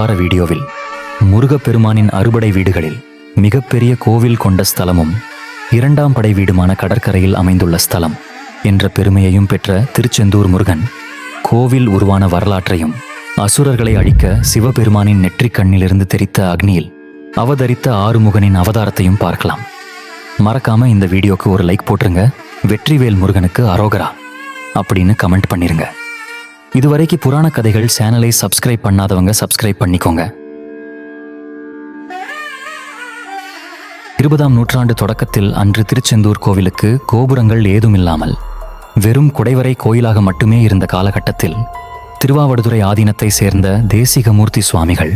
வார வீடியோவில் முருகப்பெருமானின் அறுபடை வீடுகளில் மிகப்பெரிய கோவில் கொண்ட ஸ்தலமும் இரண்டாம் படை வீடுமான கடற்கரையில் அமைந்துள்ள ஸ்தலம் என்ற பெருமையையும் பெற்ற திருச்செந்தூர் முருகன் கோவில் உருவான வரலாற்றையும் அசுரர்களை அழிக்க சிவபெருமானின் நெற்றிக் கண்ணிலிருந்து தெரித்த அக்னியில் அவதரித்த ஆறுமுகனின் அவதாரத்தையும் பார்க்கலாம். மறக்காம இந்த வீடியோக்கு ஒரு லைக் போட்டுருங்க. வெற்றிவேல் முருகனுக்கு அரோகரா அப்படின்னு கமெண்ட் பண்ணிருங்க. இதுவரைக்கு புராண கதைகள் சேனலை சப்ஸ்கிரைப் பண்ணாதவங்க சப்ஸ்கிரைப் பண்ணிக்கோங்க. இருபதாம் நூற்றாண்டு தொடக்கத்தில் அன்று திருச்செந்தூர் கோவிலுக்கு கோபுரங்கள் ஏதுமில்லாமல் வெறும் குடைவரை கோயிலாக மட்டுமே இருந்த காலகட்டத்தில் திருவாவடுதுறை ஆதீனத்தை சேர்ந்த தேசிகமூர்த்தி சுவாமிகள்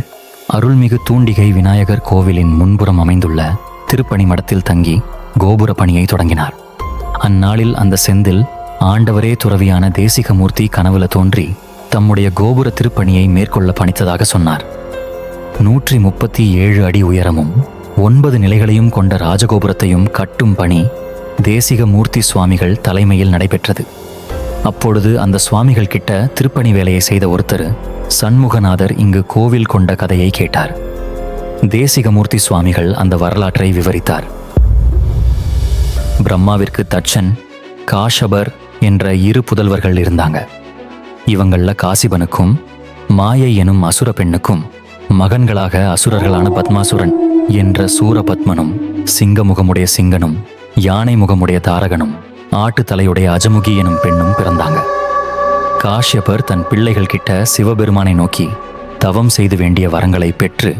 அருள்மிகு தூண்டிகை விநாயகர் கோவிலின் முன்புறம் அமைந்துள்ள திருப்பணி மடத்தில் தங்கி கோபுர பணியை தொடங்கினார். அந்நாளில் அந்த செந்தில் ஆண்டவரே துறவியான தேசிகமூர்த்தி கனவுல தோன்றி தம்முடைய கோபுர திருப்பணியை மேற்கொள்ள பணித்ததாக சொன்னார். நூற்றி முப்பத்தி ஏழு அடி உயரமும் ஒன்பது நிலைகளையும் கொண்ட ராஜகோபுரத்தையும் கட்டும் பணி தேசிக மூர்த்தி சுவாமிகள் தலைமையில் நடைபெற்றது. அப்பொழுது அந்த சுவாமிகள் கிட்ட திருப்பணி வேலையை செய்த ஒருத்தர் சண்முகநாதர் இங்கு கோவில் கொண்ட கதையை கேட்டார். தேசிகமூர்த்தி சுவாமிகள் அந்த வரலாற்றை விவரித்தார். பிரம்மாவிற்கு தட்சன் காஷபர் என்ற இரு புதல்வர்கள் இருந்தாங்க. இவங்கள காசிபனுக்கும் மாயை எனும் அசுர பெண்ணுக்கும் மகன்களாக அசுரர்களான பத்மாசுரன் என்ற சூரபத்மனும் சிங்கமுகமுடைய சிங்கனும் யானை முகமுடைய தாரகனும் ஆட்டு தலையுடைய அஜமுகி எனும் பெண்ணும் பிறந்தாங்க. காஷ்யபர் தன் பிள்ளைகள் கிட்ட சிவபெருமானை நோக்கி தவம் செய்து வேண்டிய வரங்களை பெற்று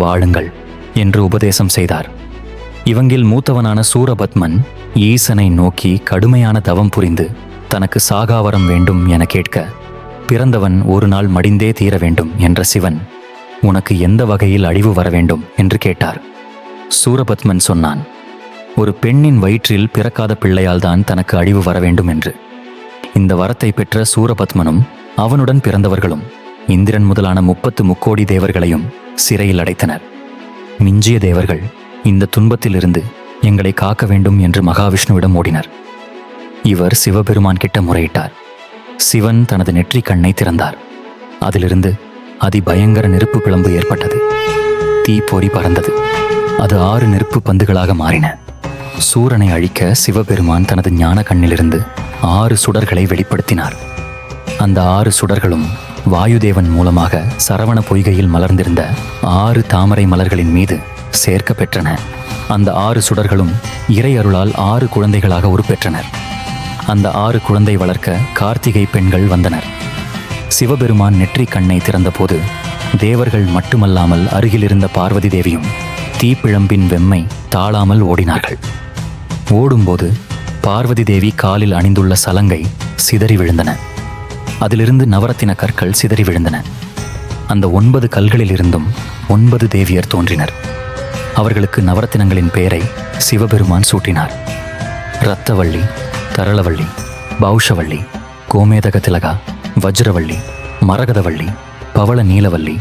வாழுங்கள் என்று உபதேசம் செய்தார். இவங்கில் மூத்தவனான சூரபத்மன் ஈசனை நோக்கி கடுமையான தவம் புரிந்து தனக்கு சாகாவரம் வேண்டும் என கேட்க பிறந்தவன் ஒரு நாள் மடிந்தே தீர வேண்டும் என்ற சிவன் உனக்கு எந்த வகையில் அழிவு வர வேண்டும்? என்று கேட்டார். சூரபத்மன் சொன்னான் ஒரு பெண்ணின் வயிற்றில் பிறக்காத பிள்ளையால்தான் தனக்கு அழிவு வர வேண்டும் என்று. இந்த வரத்தை பெற்ற சூரபத்மனும் அவனுடன் பிறந்தவர்களும் இந்திரன் முதலான முப்பத்து முக்கோடி தேவர்களையும் சிறையில் அடைத்தனர். மிஞ்சிய தேவர்கள் இந்த துன்பத்திலிருந்து எங்களை காக்க வேண்டும் என்று மகாவிஷ்ணுவிடம் ஓடினர். இவர் சிவபெருமான் கிட்ட முறையிட்டார். சிவன் தனது நெற்றி கண்ணை திறந்தார். அதிலிருந்து அதிபயங்கர நெருப்பு பிளம்பு ஏற்பட்டது. தீ பொறி பறந்தது. அது ஆறு நெருப்பு பந்துகளாக மாறின. சூரனை அழிக்க சிவபெருமான் தனது ஞான கண்ணிலிருந்து ஆறு சுடர்களை வெளிப்படுத்தினார். அந்த ஆறு சுடர்களும் வாயுதேவன் மூலமாக சரவண பொய்கையில் மலர்ந்திருந்த ஆறு தாமரை மலர்களின் மீது சேர்க்க பெற்றன அந்த ஆறு சுடர்களும் இறை அருளால் ஆறு குழந்தைகளாக உருப்பெற்றனர். அந்த ஆறு குழந்தை வளர்க்க கார்த்திகை பெண்கள் வந்தனர். சிவபெருமான் நெற்றி கண்ணை திறந்தபோது தேவர்கள் மட்டுமல்லாமல் அருகிலிருந்த பார்வதி தேவியும் தீப்பிழம்பின் வெம்மை தாழாமல் ஓடினார்கள். ஓடும்போது பார்வதி தேவி காலில் அணிந்துள்ள சலங்கை சிதறி விழுந்தன. அதிலிருந்து நவரத்தின கற்கள் சிதறி விழுந்தன. அந்த ஒன்பது கல்களிலிருந்தும் ஒன்பது தேவியர் தோன்றினர். அவர்களுக்கு நவரத்தினங்களின் பெயரை சிவபெருமான் சூட்டினார். இரத்தவள்ளி தரளவள்ளி பௌஷவள்ளி கோமேதக திலகா வஜ்ரவள்ளி மரகதவள்ளி பவள நீலவள்ளி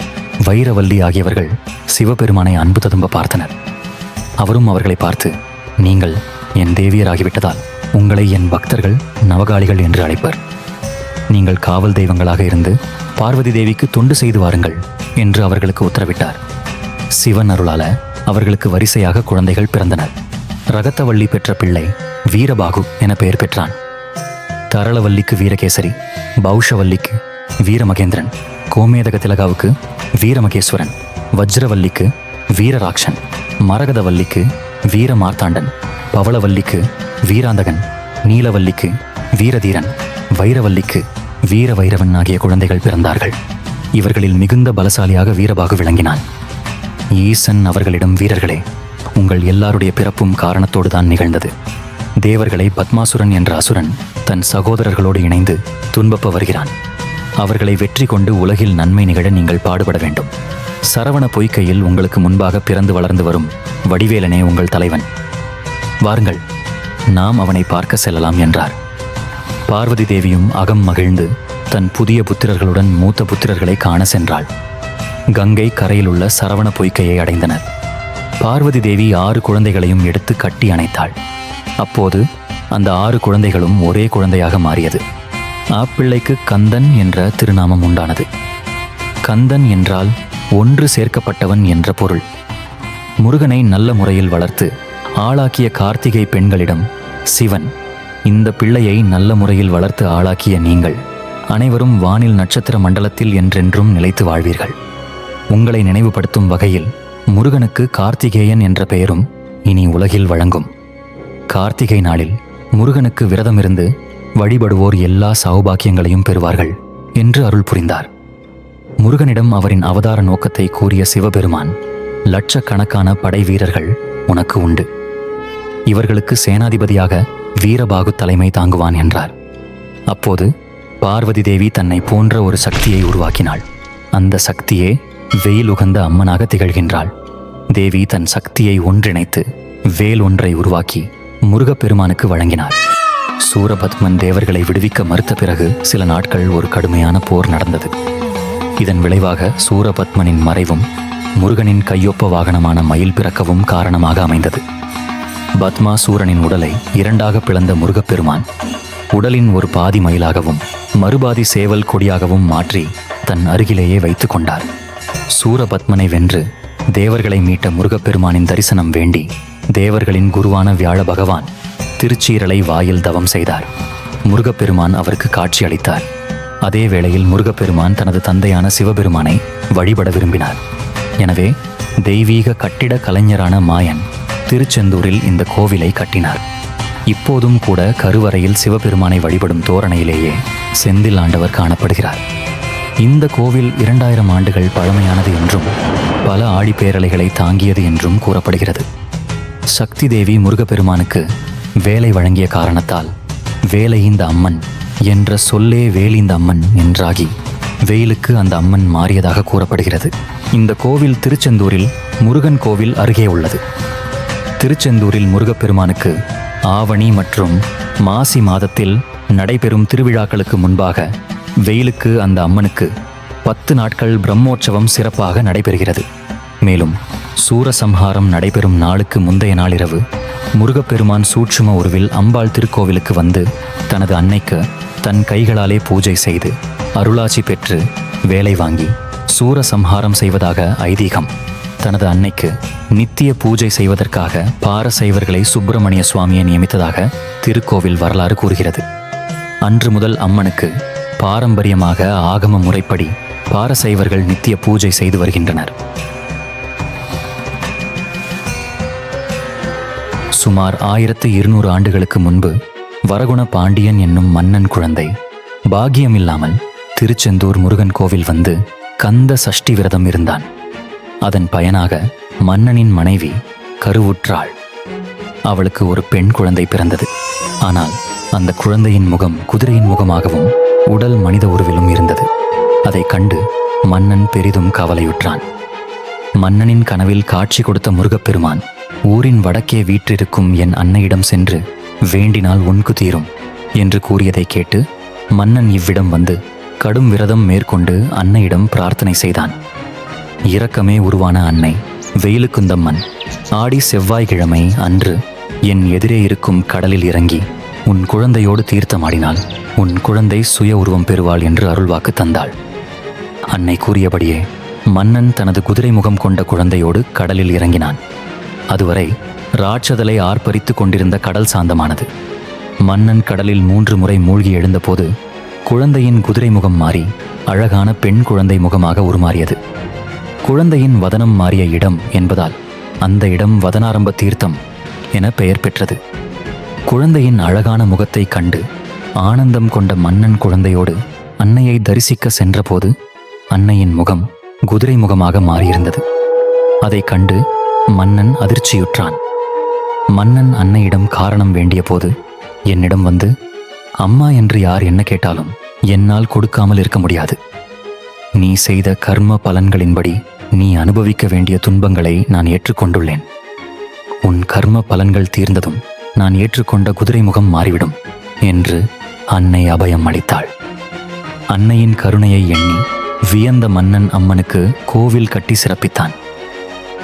வைரவள்ளி ஆகியவர்கள் சிவபெருமானை அன்பு ததும்ப பார்த்தனர். அவரும் அவர்களை பார்த்து நீங்கள் என் தேவியராகிவிட்டதால் உங்களை என் பக்தர்கள் நவகாளிகள் என்று அழைப்பர். நீங்கள் காவல் தெய்வங்களாக இருந்து பார்வதி தேவிக்கு தொண்டு செய்து வாருங்கள் என்று அவர்களுக்கு உத்தரவிட்டார். சிவன் அருளால அவர்களுக்கு வரிசையாக குழந்தைகள் பிறந்தனர். ரகத்தவள்ளி பெற்ற பிள்ளை வீரபாகு என பெயர் பெற்றான். தரளவல்லிக்கு வீரகேசரி பௌஷவல்லிக்கு வீரமகேந்திரன் கோமேதக திலகாவுக்கு வீரமகேஸ்வரன் வஜ்ரவல்லிக்கு வீரராக்ஷன் மரகதவல்லிக்கு வீரமார்த்தாண்டன் பவளவல்லிக்கு வீராந்தகன் நீலவல்லிக்கு வீரதீரன் வைரவல்லிக்கு வீர வைரவன் ஆகிய குழந்தைகள் பிறந்தார்கள். இவர்களில் மிகுந்த பலசாலியாக வீரபாகு விளங்கினான். ஈசன் அவர்களிடம் வீரர்களே உங்கள் எல்லாருடைய பிறப்பும் காரணத்தோடு தான் நிகழ்ந்தது. தேவர்களை பத்மாசுரன் என்ற அசுரன் தன் சகோதரர்களோடு இணைந்து துன்பப்ப வருகிறான். அவர்களை வெற்றி கொண்டு உலகில் நன்மை நிகழ நீங்கள் பாடுபட வேண்டும். சரவண பொய்க்கையில் உங்களுக்கு முன்பாக பிறந்து வளர்ந்து வரும் வடிவேலனே உங்கள் தலைவன். வாருங்கள் நாம் அவனை பார்க்க செல்லலாம் என்றார். பார்வதி தேவியும் அகம் மகிழ்ந்து தன் புதிய புத்திரர்களுடன் மூத்த புத்திரர்களை காண சென்றாள். கங்கை கரையிலுள்ள சரவண பொய்க்கையை அடைந்தனர். பார்வதி தேவி ஆறு குழந்தைகளையும் எடுத்து கட்டி அணைத்தாள். அப்போது அந்த ஆறு குழந்தைகளும் ஒரே குழந்தையாக மாறியது. ஆப்பிள்ளைக்கு கந்தன் என்ற திருநாமம் உண்டானது. கந்தன் என்றால் ஒன்று சேர்க்கப்பட்டவன் என்ற பொருள். முருகனை நல்ல முறையில் வளர்த்து ஆளாக்கிய கார்த்திகை பெண்களிடம் சிவன் இந்த பிள்ளையை நல்ல முறையில் வளர்த்து ஆளாக்கிய நீங்கள் அனைவரும் வானில் நட்சத்திர மண்டலத்தில் என்றென்றும் நிலைத்து வாழ்வீர்கள். உங்களை நினைவுபடுத்தும் வகையில் முருகனுக்கு கார்த்திகேயன் என்ற பெயரும் இனி உலகில் வழங்கும். கார்த்திகை நாளில் முருகனுக்கு விரதமிருந்து வழிபடுவோர் எல்லா சௌபாக்கியங்களையும் பெறுவார்கள் என்று அருள் புரிந்தார். முருகனிடம் அவரின் அவதார நோக்கத்தை கூறிய சிவபெருமான் லட்சக்கணக்கான படை வீரர்கள் உனக்கு உண்டு. இவர்களுக்கு சேனாதிபதியாக வீரபாகு தலைமை தாங்குவான் என்றார். அப்போது பார்வதி தேவி தன்னை போன்ற ஒரு சக்தியை உருவாக்கினாள். அந்த சக்தியே வெயில் உகந்த அம்மனாக திகழ்கின்றாள். தேவி தன் சக்தியை ஒன்றிணைத்து வேல் ஒன்றை உருவாக்கி முருகப்பெருமானுக்கு வழங்கினார் சூரபத்மன் தேவர்களை விடுவிக்க மறுத்த பிறகு சில நாட்கள் ஒரு கடுமையான போர் நடந்தது. இதன் விளைவாக சூரபத்மனின் மறைவும் முருகனின் கையொப்ப வாகனமான மயில் பிறக்கவும் காரணமாக அமைந்தது. பத்மா சூரனின் உடலை இரண்டாக பிளந்த முருகப்பெருமான் உடலின் ஒரு பாதி மயிலாகவும் மறுபாதி சேவல் கொடியாகவும் மாற்றி தன் அருகிலேயே வைத்து கொண்டார். சூரபத்மனை வென்று தேவர்களை மீட்ட முருகப்பெருமானின் தரிசனம் வேண்டி தேவர்களின் குருவான வியாழ பகவான் திருச்சீரலை வாயில் தவம் செய்தார். முருகப்பெருமான் அவருக்கு காட்சி அளித்தார். அதே வேளையில் முருகப்பெருமான் தனது தந்தையான சிவபெருமானை வழிபட விரும்பினார். எனவே தெய்வீக கட்டிட கலைஞரான மாயன் திருச்செந்தூரில் இந்த கோவிலை கட்டினார். இப்போதும் கூட கருவறையில் சிவபெருமானை வழிபடும் தோரணையிலேயே செந்தில் ஆண்டவர் காணப்படுகிறார். இந்த கோவில் இரண்டாயிரம் ஆண்டுகள் பழமையானது என்றும் பல ஆழிப்பேரலைகளை தாங்கியது என்றும் கூறப்படுகிறது. சக்தி தேவி முருகப்பெருமானுக்கு வேலை வழங்கிய காரணத்தால் வேலையிந்த அம்மன் என்ற சொல்லே வேலிந்த அம்மன் என்றாகி வெயிலுக்கு அந்த அம்மன் மாறியதாக கூறப்படுகிறது. இந்த கோவில் திருச்செந்தூரில் முருகன் கோவில் அருகே உள்ளது. திருச்செந்தூரில் முருகப்பெருமானுக்கு ஆவணி மற்றும் மாசி மாதத்தில் நடைபெறும் திருவிழாக்களுக்கு முன்பாக வெயிலுக்கு அந்த அம்மனுக்கு பத்து நாட்கள் பிரம்மோற்சவம் சிறப்பாக நடைபெறுகிறது. மேலும் சூரசம்ஹாரம் நடைபெறும் நாளுக்கு முந்தைய நாளிரவு முருகப்பெருமான் சூட்சும உருவில் அம்பாள் திருக்கோவிலுக்கு வந்து தனது அன்னைக்கு தன் கைகளாலே பூஜை செய்து அருளாட்சி பெற்று வேலை வாங்கி சூரசம்ஹாரம் செய்வதாக ஐதீகம். தனது அன்னைக்கு நித்திய பூஜை செய்வதற்காக பாரசைவர்களை சுப்பிரமணிய சுவாமியை நியமித்ததாக திருக்கோவில் வரலாறு கூறுகிறது. அன்று முதல் அம்மனுக்கு பாரம்பரியமாக ஆகம முறைப்படி பாரசைவர்கள் நித்திய பூஜை செய்து வருகின்றனர். சுமார் ஆயிரத்து இருநூறு ஆண்டுகளுக்கு முன்பு வரகுண பாண்டியன் என்னும் மன்னன் குழந்தை பாக்கியமில்லாமல் திருச்செந்தூர் முருகன் கோவில் வந்து கந்த சஷ்டி விரதம் இருந்தான். அதன் பயனாக மன்னனின் மனைவி கருவுற்றாள். அவளுக்கு ஒரு பெண் குழந்தை பிறந்தது. ஆனால் அந்த குழந்தையின் முகம் குதிரையின் முகமாகவும் உடல் மனித உருவிலும் அதை அதைக் கண்டு மன்னன் பெரிதும் கவலையுற்றான். மன்னனின் கனவில் காட்சி கொடுத்த முருகப்பெருமான் ஊரின் வடக்கே வீற்றிருக்கும் என் அன்னையிடம் சென்று வேண்டினால் உன்கு தீரும் என்று கூறியதை கேட்டு மன்னன் இவ்விடம் வந்து கடும் விரதம் மேற்கொண்டு அன்னையிடம் பிரார்த்தனை செய்தான். இரக்கமே உருவான அன்னை வெயிலுக்குந்தம்மன் ஆடி செவ்வாய்க்கிழமை அன்று என் எதிரே இருக்கும் கடலில் இறங்கி உன் குழந்தையோடு தீர்த்தமாடினால் உன் குழந்தை சுய உருவம் பெறுவாள் என்று அருள்வாக்கு தந்தாள். அன்னை கூறியபடியே மன்னன் தனது குதிரை முகம் கொண்ட குழந்தையோடு கடலில் இறங்கினான். அதுவரை ராட்சதலை ஆர்ப்பரித்து கொண்டிருந்த கடல் சாந்தமானது. மன்னன் கடலில் மூன்று முறை மூழ்கி எழுந்தபோது குழந்தையின் குதிரை முகம் மாறி அழகான பெண் குழந்தை முகமாக உருமாறியது. குழந்தையின் வதனம் மாறிய இடம் என்பதால் அந்த இடம் வதனாரம்ப தீர்த்தம் என பெயர் பெற்றது. குழந்தையின் அழகான முகத்தை கண்டு ஆனந்தம் கொண்ட மன்னன் குழந்தையோடு அன்னையை தரிசிக்க சென்றபோது அன்னையின் முகம் குதிரை முகமாக மாறியிருந்தது. அதைக் கண்டு மன்னன் அதிர்ச்சியுற்றான். மன்னன் அன்னையிடம் காரணம் வேண்டிய போது என்னிடம் வந்து அம்மா என்று யார் என்ன கேட்டாலும் என்னால் கொடுக்காமல் இருக்க முடியாது. நீ செய்த கர்ம பலன்களின்படி நீ அனுபவிக்க வேண்டிய துன்பங்களை நான் ஏற்றுக்கொண்டுள்ளேன். உன் கர்ம பலன்கள் தீர்ந்ததும் நான் ஏற்றுக்கொண்ட குதிரை முகம் மாறிவிடும் என்று அன்னை அபயம் அளித்தாள். அன்னையின் கருணையை எண்ணி வியந்த மன்னன் அம்மனுக்கு கோவில் கட்டி சிறப்பித்தான்.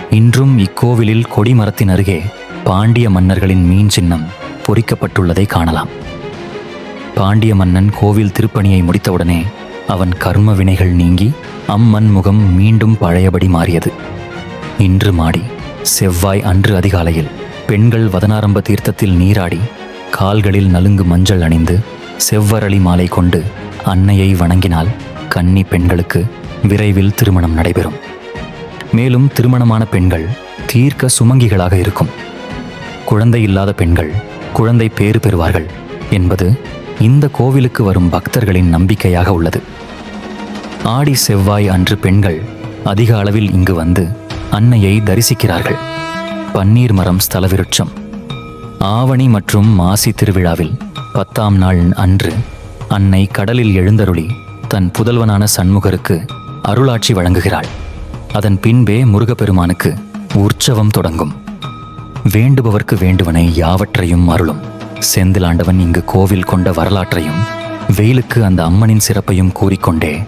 இன்றும் இக்கோவிலில் கொடிமரத்தின் அருகே பாண்டிய மன்னர்களின் மீன் சின்னம் பொறிக்கப்பட்டுள்ளதை காணலாம். பாண்டிய மன்னன் கோவில் திருப்பணியை முடித்தவுடனே அவன் கர்ம வினைகள் நீங்கி அம்மன் முகம் மீண்டும் பழையபடி மாறியது. இன்று மாடி செவ்வாய் அன்று அதிகாலையில் பெண்கள் வதனாரம்ப தீர்த்தத்தில் நீராடி கால்களில் நலுங்கு மஞ்சள் அணிந்து செவ்வரளி மாலை கொண்டு அன்னையை வணங்கினால் கன்னி பெண்களுக்கு விரைவில் திருமணம் நடைபெறும். மேலும் திருமணமான பெண்கள் தீர்க்க சுமங்கிகளாக இருக்கும். குழந்தை இல்லாத பெண்கள் குழந்தை பேறு பெறுவார்கள் என்பது இந்த கோவிலுக்கு வரும் பக்தர்களின் நம்பிக்கையாக உள்ளது. ஆடி செவ்வாய் அன்று பெண்கள் அதிக அளவில் இங்கு வந்து அன்னையை தரிசிக்கிறார்கள். பன்னீர் மரம் ஸ்தல விருட்சம் ஆவணி மற்றும் மாசி திருவிழாவில் பத்தாம் நாள் அன்று அன்னை கடலில் எழுந்தருளி தன் புதல்வனான சண்முகருக்கு அருளாட்சி வழங்குகிறாள். அதன் பின்பே முருகப்பெருமானுக்கு உற்சவம் தொடங்கும். வேண்டுபவர்க்கு வேண்டுவனை யாவற்றையும் அருளும். செந்திலாண்டவன் இங்கு கோவில் கொண்ட வரலாற்றையும் வெயிலுக்கு அந்த அம்மனின் சிறப்பையும் கூறிக்கொண்டே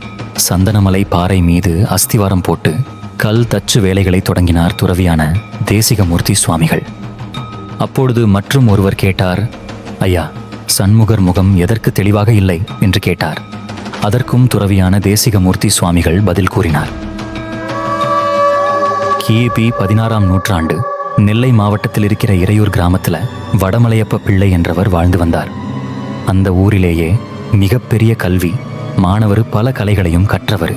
சந்தனமலை பாறை மீது அஸ்திவாரம் போட்டு கல் தச்சு வேலைகளை தொடங்கினார் துறவியான தேசிகமூர்த்தி சுவாமிகள். அப்பொழுது மற்றும் ஒருவர் கேட்டார் ஐயா சண்முகர் முகம் எதற்கு தெளிவாக இல்லை? என்று கேட்டார். அதற்கும் துறவியான தேசிகமூர்த்தி சுவாமிகள் பதில் கூறினார். கிபி பதினாறாம் நூற்றாண்டு நெல்லை மாவட்டத்தில் இருக்கிற இறையூர் கிராமத்துல வடமலையப்ப பிள்ளை என்றவர் வாழ்ந்து வந்தார். அந்த ஊரிலேயே மிகப்பெரிய கல்வி மாணவர் பல கலைகளையும் கற்றவர்.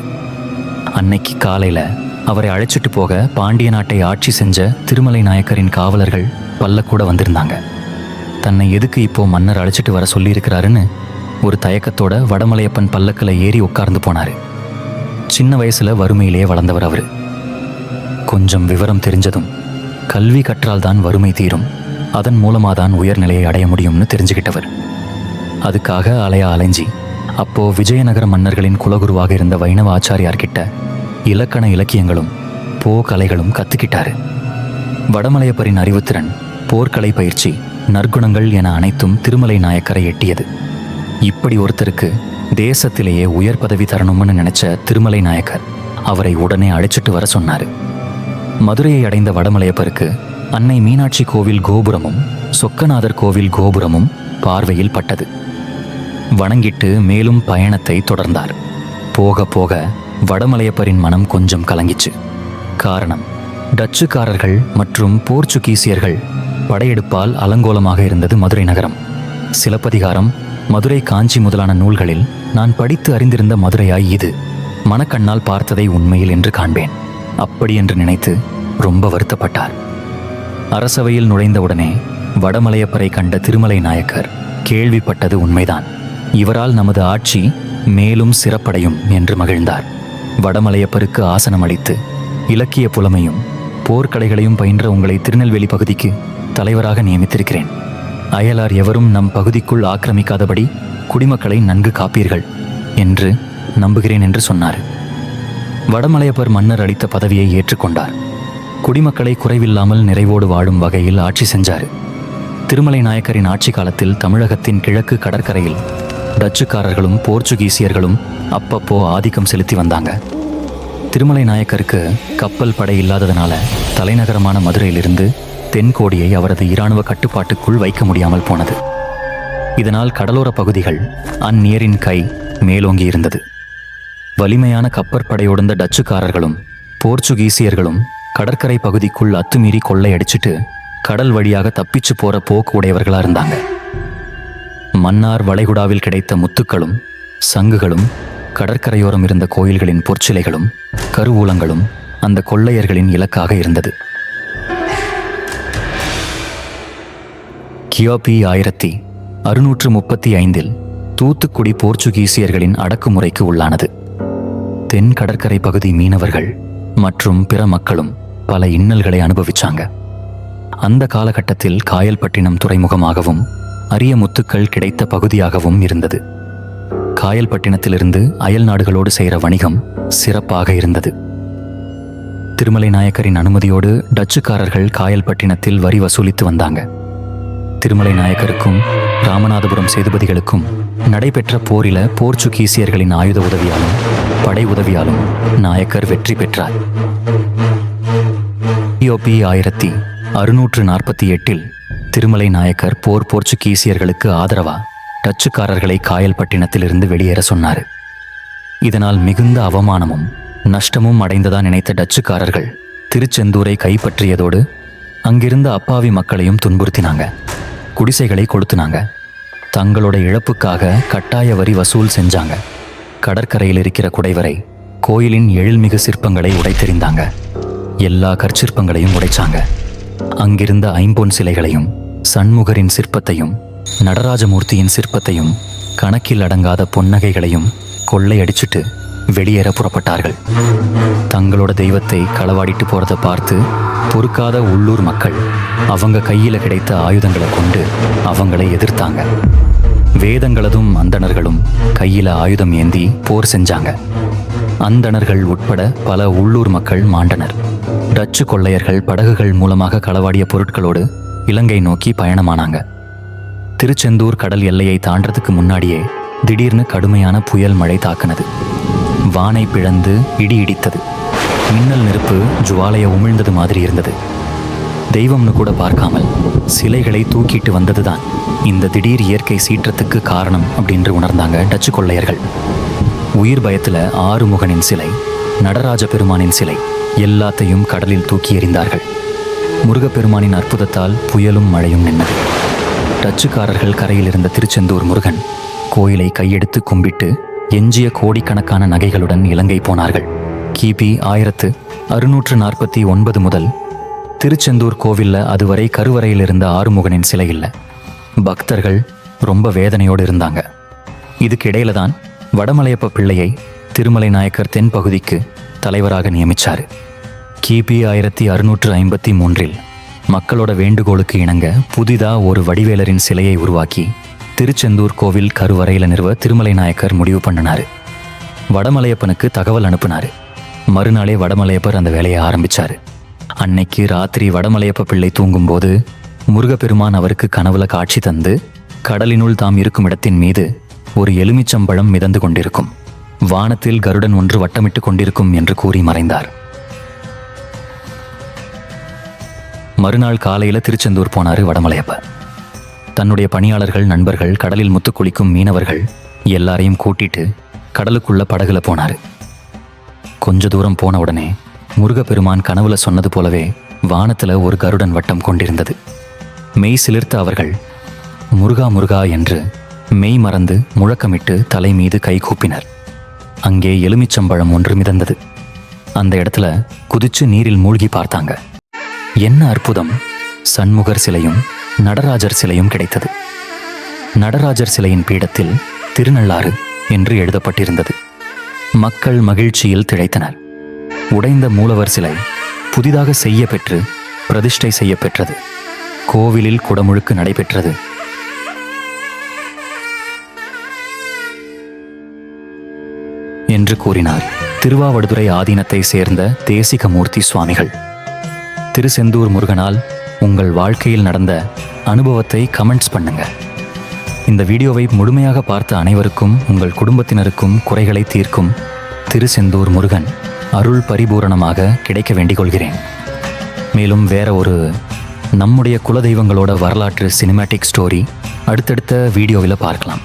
அன்னைக்கு காலையில அவரை அழைச்சிட்டு போக பாண்டிய நாட்டை ஆட்சி செஞ்ச திருமலை நாயக்கரின் காவலர்கள் பல்லக்கூட வந்திருந்தாங்க. தன்னை எதுக்கு இப்போ மன்னர் அழைச்சிட்டு வர சொல்லியிருக்கிறாருன்னு ஒரு தயக்கத்தோட வடமலையப்பன் பல்லக்கில் ஏறி உட்கார்ந்து போனாரு. சின்ன வயசுல வறுமையிலேயே வளர்ந்தவர் அவர். கொஞ்சம் விவரம் தெரிஞ்சதும் கல்வி கற்றால்தான் வறுமை தீரும் அதன் மூலமாக தான் உயர்நிலையை அடைய முடியும்னு தெரிஞ்சுக்கிட்டவர் அதுக்காக அலையா அலைஞ்சி அப்போ விஜயநகர மன்னர்களின் குலகுருவாக இருந்த வைணவ ஆச்சாரியார்கிட்ட இலக்கண இலக்கியங்களும் போ கலைகளும் கத்துக்கிட்டாரு. வடமலையப்பரின் அறிவுத்திறன் போர்க்கலை பயிற்சி நற்குணங்கள் என அனைத்தும் திருமலை நாயக்கரை எட்டியது. இப்படி ஒருத்தருக்கு தேசத்திலேயே உயர் பதவி தரணும்னு நினைச்ச திருமலை நாயக்கர் அவரை உடனே அழைச்சிட்டு வர சொன்னாரு. மதுரையை அடைந்த வடமலையப்பருக்கு அன்னை மீனாட்சி கோவில் கோபுரமும் சொக்கநாதர் கோவில் கோபுரமும் பார்வையில் பட்டது. வணங்கிட்டு மேலும் பயணத்தை தொடர்ந்தார். போக போக வடமலையப்பரின் மனம் கொஞ்சம் கலங்கிச்சு. காரணம் டச்சுக்காரர்கள் மற்றும் போர்ச்சுகீசியர்கள் படையெடுப்பால் அலங்கோலமாக இருந்தது மதுரை நகரம். சிலப்பதிகாரம் மதுரை காஞ்சி முதலான நூல்களில் நான் படித்து அறிந்திருந்த மதுரையாய் இது. மனக்கண்ணால் பார்த்ததை உண்மையில் என்று காண்பேன். அப்படி என்று நினைத்து ரொம்ப வருத்தப்பட்டார். அரசவையில் நுழைந்தவுடனே வடமலையப்பரை கண்ட திருமலை நாயக்கர் கேள்விப்பட்டது உண்மைதான். இவரால் நமது ஆட்சி மேலும் சிறப்படையும் என்று மகிழ்ந்தார். வடமலையப்பருக்கு ஆசனம் அளித்து இலக்கிய புலமையும் போர்க்கலைகளையும் பயின்ற உங்களை திருநெல்வேலி பகுதிக்கு தலைவராக நியமித்திருக்கிறேன். அயலார் எவரும் நம் பகுதிக்குள் ஆக்கிரமிக்காதபடி குடிமக்களை நன்கு காப்பீர்கள் என்று நம்புகிறேன் என்று சொன்னார். வடமலையப்பர் மன்னர் அளித்த பதவியை ஏற்றுக்கொண்டார். குடிமக்களை குறைவில்லாமல் நிறைவோடு வாழும் வகையில் ஆட்சி செஞ்சார். திருமலை நாயக்கரின் ஆட்சி காலத்தில் தமிழகத்தின் கிழக்கு கடற்கரையில் டச்சுக்காரர்களும் போர்ச்சுகீசியர்களும் அப்பப்போ ஆதிக்கம் செலுத்தி வந்தாங்க. திருமலை நாயக்கருக்கு கப்பல் படை இல்லாததனால தலைநகரமான மதுரையிலிருந்து தென்கோடியை அவரது இராணுவ கட்டுப்பாட்டுக்குள் வைக்க முடியாமல் போனது. இதனால் கடலோர பகுதிகள் அந்நியரின் கை மேலோங்கி இருந்தது வலிமையான கப்பற்படையொடுந்த டச்சுக்காரர்களும் போர்ச்சுகீசியர்களும் கடற்கரை பகுதிக்குள் அத்துமீறி கொள்ளையடிச்சிட்டு கடல் வழியாக தப்பிச்சு போற போக்கு உடையவர்களா இருந்தாங்க. மன்னார் வளைகுடாவில் கிடைத்த முத்துக்களும் சங்குகளும் கடற்கரையோரம் இருந்த கோயில்களின் பொற்சிலைகளும் கருவூலங்களும் அந்த கொள்ளையர்களின் இலக்காக இருந்தது. கியோபி ஆயிரத்தி அறுநூற்று முப்பத்தி ஐந்தில் தூத்துக்குடி போர்ச்சுகீசியர்களின் அடக்குமுறைக்கு உள்ளானது. தென் கடற்கரை பகுதி மீனவர்கள் மற்றும் பிற மக்களும் பல இன்னல்களை அனுபவிச்சாங்க. அந்த காலகட்டத்தில் காயல்பட்டினம் துறைமுகமாகவும் அரிய முத்துக்கள் கிடைத்த பகுதியாகவும் இருந்தது. காயல்பட்டினத்திலிருந்து அயல் நாடுகளோடு செய்கிற வணிகம் சிறப்பாக இருந்தது. திருமலை நாயக்கரின் அனுமதியோடு டச்சுக்காரர்கள் காயல்பட்டினத்தில் வரி வசூலித்து வந்தாங்க. திருமலை நாயக்கருக்கும் ராமநாதபுரம் சேதுபதிகளுக்கும் நடைபெற்ற போரில போர்ச்சுகீசியர்களின் ஆயுத உதவியாலும் படை உதவியாலும் நாயக்கர் வெற்றி பெற்றார். இயோபி ஆயிரத்தி அறுநூற்று நாற்பத்தி எட்டில் திருமலை நாயக்கர் போர் போர்ச்சுகீசியர்களுக்கு ஆதரவா டச்சுக்காரர்களை காயல்பட்டினத்திலிருந்து வெளியேற சொன்னார். இதனால் மிகுந்த அவமானமும் நஷ்டமும் அடைந்ததா நினைத்த டச்சுக்காரர்கள் திருச்செந்தூரை கைப்பற்றியதோடு அங்கிருந்த அப்பாவி மக்களையும் துன்புறுத்தினாங்க. குடிசைகளை கொளுத்துனாங்க. தங்களோட இழப்புக்காக கட்டாய வரி வசூல் செஞ்சாங்க. கடற்கரையில் இருக்கிற குடைவரை கோயிலின் எழில்மிகு சிற்பங்களை உடைத்தெறிந்தாங்க. எல்லா கற்சிற்பங்களையும் உடைச்சாங்க. அங்கிருந்த ஐம்பொன் சிலைகளையும் சண்முகரின் சிற்பத்தையும் நடராஜமூர்த்தியின் சிற்பத்தையும் கணக்கில் அடங்காத பொன்னகைகளையும் கொள்ளையடிச்சிட்டு வெளியேற புறப்பட்டார்கள். தங்களோட தெய்வத்தை களவாடிட்டு போறதை பார்த்து பொறுக்காத உள்ளூர் மக்கள் அவங்க கையில் கிடைத்த ஆயுதங்களை கொண்டு அவங்களை எதிர்த்தாங்க. வேதங்களதும் அந்தணர்களும் கையில் ஆயுதம் ஏந்தி போர் செஞ்சாங்க. அந்தணர்கள் உட்பட பல உள்ளூர் மக்கள் மாண்டனர். டச்சு கொள்ளையர்கள் படகுகள் மூலமாக களவாடிய பொருட்களோடு இலங்கை நோக்கி பயணமானாங்க. திருச்செந்தூர் கடல் எல்லையை தாண்டறதுக்கு முன்னாடியே திடீர்னு கடுமையான புயல் மழை தாக்குனது. வானை பிளந்து இடி இடித்தது மின்னல் நெருப்பு ஜுவாலையை உமிழ்ந்தது மாதிரி இருந்தது. தெய்வம்னு கூட பார்க்காமல் சிலைகளை தூக்கிட்டு வந்ததுதான். இந்த திடீர் இயற்கை சீற்றத்துக்கு காரணம் அப்படின்னு உணர்ந்தாங்க டச்சு கொள்ளையர்கள். உயிர் பயத்தில் ஆறுமுகனின் சிலை நடராஜ பெருமானின் சிலை எல்லாத்தையும் கடலில் தூக்கி எறிந்தார்கள். முருகப்பெருமானின் அற்புதத்தால் புயலும் மழையும் நின்னது. டச்சுக்காரர்கள் கரையில் இருந்த திருச்செந்தூர் முருகன் கோயிலை கையெடுத்து கும்பிட்டு எஞ்சிய கோடிக்கணக்கான நகைகளுடன் இலங்கை போனார்கள். கிபி ஆயிரத்து அறுநூற்று நாற்பத்தி ஒன்பது முதல் திருச்செந்தூர் கோவில்ல அதுவரை கருவறையில் இருந்த ஆறுமுகனின் சிலை இல்லை. பக்தர்கள் ரொம்ப வேதனையோடு இருந்தாங்க. இதுக்கிடையில தான் வடமலையப்ப பிள்ளையை திருமலை நாயக்கர் தென் பகுதிக்கு தலைவராக நியமிச்சாரு. கிபி ஆயிரத்தி அறுநூற்று ஐம்பத்தி மூன்றில் மக்களோட வேண்டுகோளுக்கு இணங்க புதிதாக ஒரு வடிவேலரின் சிலையை உருவாக்கி திருச்செந்தூர் கோவில் கருவறையில் நிறுவ திருமலை நாயக்கர் முடிவு பண்ணினாரு. வடமலையப்பனுக்கு தகவல் அனுப்புனாரு. மறுநாளே வடமலையப்பர் அந்த வேலையை ஆரம்பிச்சாரு. அன்னைக்கு ராத்திரி வடமலையப்ப பிள்ளை தூங்கும்போது முருகப்பெருமான் அவருக்கு கனவுல காட்சி தந்து கடலினுள் தாம் இருக்கும் இடத்தின் மீது ஒரு எலுமிச்சம்பழம் மிதந்து கொண்டிருக்கும். வானத்தில் கருடன் ஒன்று வட்டமிட்டு கொண்டிருக்கும் என்று கூறி மறைந்தார். மறுநாள் காலையில் திருச்செந்தூர் போனாரு வடமலையப்ப தன்னுடைய பணியாளர்கள் நண்பர்கள் கடலில் முத்து குளிக்கும் மீனவர்கள் எல்லாரையும் கூட்டிட்டு கடலுக்குள்ள படகுல போனாரு. கொஞ்ச தூரம் போன உடனே முருகப்பெருமான் கனவுல சொன்னது போலவே வானத்துல ஒரு கருடன் வட்டம் கொண்டிருந்தது. மெய் சிலிர்த்த அவர்கள் முருகா முருகா என்று மெய் மறந்து முழக்கமிட்டு தலை மீது கை கூப்பினர். அங்கே எலுமிச்சம்பழம் ஒன்று மிதந்தது. அந்த இடத்துல குதிச்சு நீரில் மூழ்கி பார்த்தாங்க. என்ன அற்புதம்! சண்முகர் சிலையும் நடராஜர் சிலையும் கிடைத்தது. நடராஜர் சிலையின் பீடத்தில் திருநள்ளாறு என்று எழுதப்பட்டிருந்தது. மக்கள் மகிழ்ச்சியில் திளைத்தனர். உடைந்த மூலவர் சிலை புதிதாக செய்ய பெற்று பிரதிஷ்டை செய்ய பெற்றது கோவிலில் குடமுழுக்கு நடைபெற்றது. என்று கூறினார் திருவாவடுதுறை ஆதீனத்தை சேர்ந்த தேசிகமூர்த்தி சுவாமிகள். திருசெந்தூர் முருகனால் உங்கள் வாழ்க்கையில் நடந்த அனுபவத்தை கமெண்ட்ஸ் பண்ணுங்க. இந்த வீடியோவை முழுமையாக பார்த்த அனைவருக்கும் உங்கள் குடும்பத்தினருக்கும் குறைகளை தீர்க்கும் திருசெந்தூர் முருகன் அருள் பரிபூரணமாக கிடைக்க வேண்டிக் கொள்கிறேன். மேலும் வேற ஒரு நம்முடைய குலதெய்வங்களோட வரலாற்று சினிமேட்டிக் ஸ்டோரி அடுத்தடுத்த வீடியோவில் பார்க்கலாம்.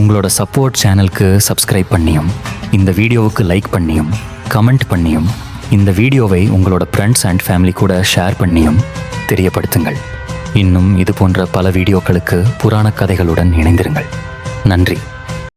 உங்களோட சப்போர்ட் சேனலுக்கு சப்ஸ்கிரைப் பண்ணியும் இந்த வீடியோவுக்கு லைக் பண்ணியும் கமெண்ட் பண்ணியும் இந்த வீடியோவை உங்களோட ஃப்ரெண்ட்ஸ் அண்ட் ஃபேமிலி கூட ஷேர் பண்ணியும் தெரியப்படுத்துங்கள். இன்னும் இது போன்ற பல வீடியோக்களுக்கு புராணக் கதைகளுடன் இணைந்திருங்கள். நன்றி.